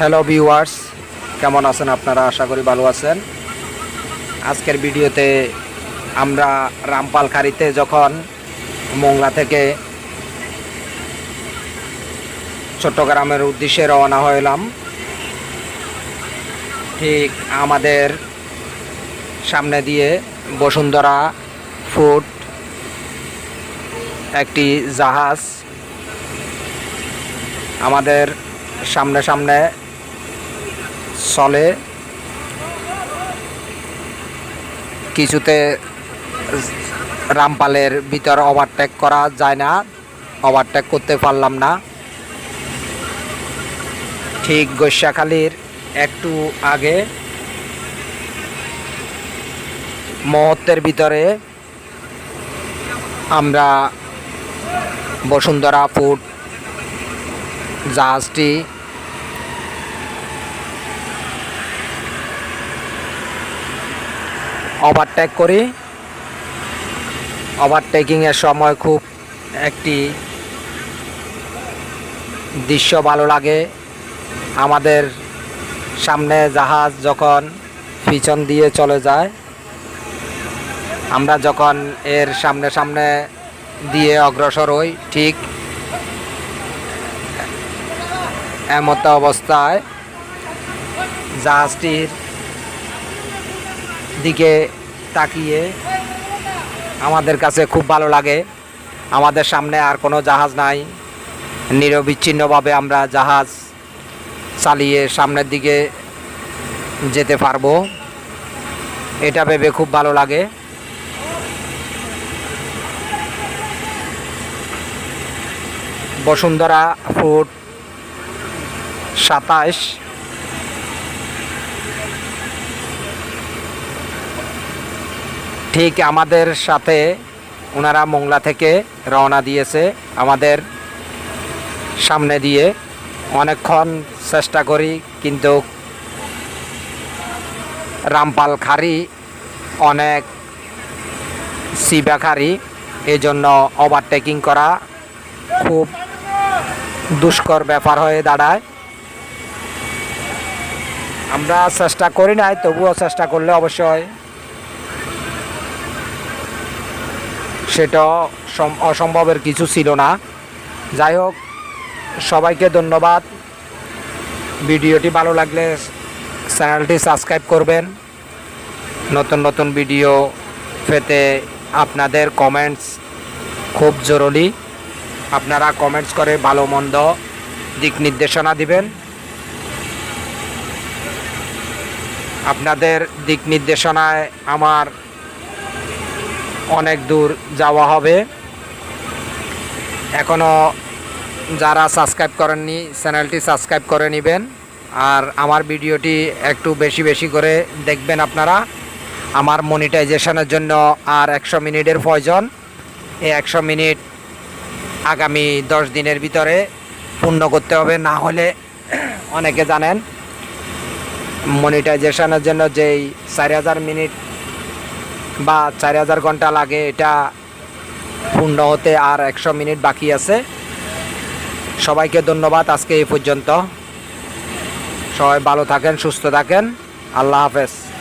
Hello viewers কেমন আছেন আপনারা? আশা করি ভালো আছেন। আজকের ভিডিওতে আমরা রামপালখারিতে যখন মোংলা থেকে চট্টগ্রামের উদ্দেশ্যে রওনা হইলাম, ঠিক আমাদের সামনে দিয়ে বসুন্ধরা ফুট একটি জাহাজ আমাদের সামনে সামনে চলে। কিছুতে রামপালের ভিতর ওভারটেক করা যায় না। ওভারটেক করতে পারলাম না। ঠিক গৈসাখালির একটু আগে মুহূর্তের ভিতরে আমরা বসুন্ধরা ফুড জাহাজটি ওভারটেক করি। ওভারটেকিংয়ের সময় খুব একটি দৃশ্য ভালো লাগে। আমাদের সামনে জাহাজ যখন পিছন দিয়ে চলে যায়, আমরা যখন এর সামনে সামনে দিয়ে অগ্রসর হই, ঠিক এমত অবস্থায় জাহাজটির দিকে তাকিয়ে আমাদের কাছে খুব ভালো লাগে। আমাদের সামনে আর কোনো জাহাজ নাই। নিরবিচ্ছিন্নভাবে আমরা জাহাজ চালিয়ে সামনের দিকে যেতে পারব। এটা ভেবে খুব ভালো লাগে। বসুন্ধরা ফুট সাতাশ ঠিক আমাদের সাথে ওনারা মোংলা থেকে রওনা দিয়েছে আমাদের সামনে দিয়ে। অনেকক্ষণ চেষ্টা করি, কিন্তু রামপাল খারি অনেক সিবা খারি এই জন্য ওভারটেকিং করা খুব দুষ্কর ব্যাপার হয়ে দাঁড়ায়। আমরা চেষ্টা করি নাই, তবুও চেষ্টা করলে অবশ্যই সেটা সম- অসম্ভবের কিছু ছিল না। যাই হোক, সবাইকে ধন্যবাদ। ভিডিওটি ভালো লাগলে চ্যানেলটি সাবস্ক্রাইব করবেন। নতুন নতুন ভিডিও পেতে আপনাদের কমেন্টস খুব জরুরি। আপনারা কমেন্টস করে ভালো মন্দ দিক নির্দেশনা দিবেন। আপনাদের দিক নির্দেশনায় আমার অনেক দূর যাওয়া হবে। এখনও যারা সাবস্ক্রাইব করেননি, চ্যানেলটি সাবস্ক্রাইব করে নেবেন। আর আমার ভিডিওটি একটু বেশি বেশি করে দেখবেন আপনারা। আমার মনিটাইজেশনের জন্য আর একশো মিনিটের প্রয়োজন। এই একশো মিনিট আগামী দশ দিনের ভিতরে পূর্ণ করতে হবে। না হলে অনেকে জানেন মনিটাইজেশনের জন্য যেই চার হাজার মিনিট বা চার হাজার ঘণ্টা লাগে, এটা পূর্ণ হতে আর একশো মিনিট বাকি আছে। সবাইকে ধন্যবাদ আজকে এই পর্যন্ত। সবাই ভালো থাকেন, সুস্থ থাকেন। আল্লাহ হাফেজ।